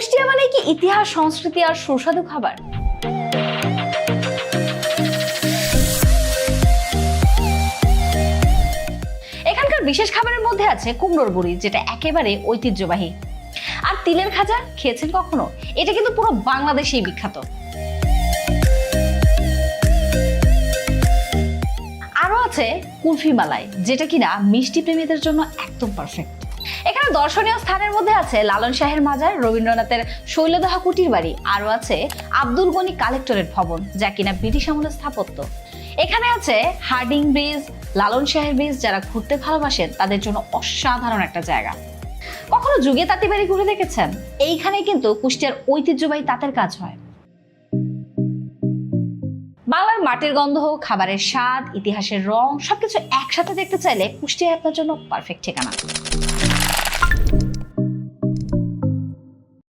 কুষ্টিয়া মানে কি ইতিহাস, সংস্কৃতি আর সুস্বাদু খাবার? এখানকার বিশেষ খাবারের মধ্যে আছে কুমড়োর বড়ি যেটা একেবারে ঐতিহ্যবাহী। আর তিলের খাজা খেয়েছেন কখনো? এটা কিন্তু পুরো বাংলাদেশেই বিখ্যাত। আরও আছে কুলফি মালাই, যেটা কিনা মিষ্টি প্রেমীদের জন্য একদম পারফেক্ট এখানে দর্শনীয় স্থানের মধ্যে আছে লালন শাহের মাজার, রবীন্দ্রনাথের শৈলদহা কুটির বাড়ি, আরও আছে আব্দুল গনি কালেক্টরেট ভবন, যা কিনা ব্রিটিশ আমলের স্থাপত্য। এখানে আছে হার্ডিং ব্রিজ, লালন শাহের ব্রিজ, যারা ঘুরতে ভালোবাসেন, তাদের জন্য অসাধারণ একটা জায়গা। কখনো যুগে তাঁতি বাড়ি ঘুরে দেখেছেন? এইখানে কিন্তু কুষ্টিয়ার ঐতিহ্যবাহী তাঁতের কাজ হয়। মাটির গন্ধ খাবারের স্বাদ, ইতিহাসের রং, সবকিছু একসাথে দেখতে চাইলে কুষ্টিয়া আপনার জন্য পারফেক্ট ঠিকানা।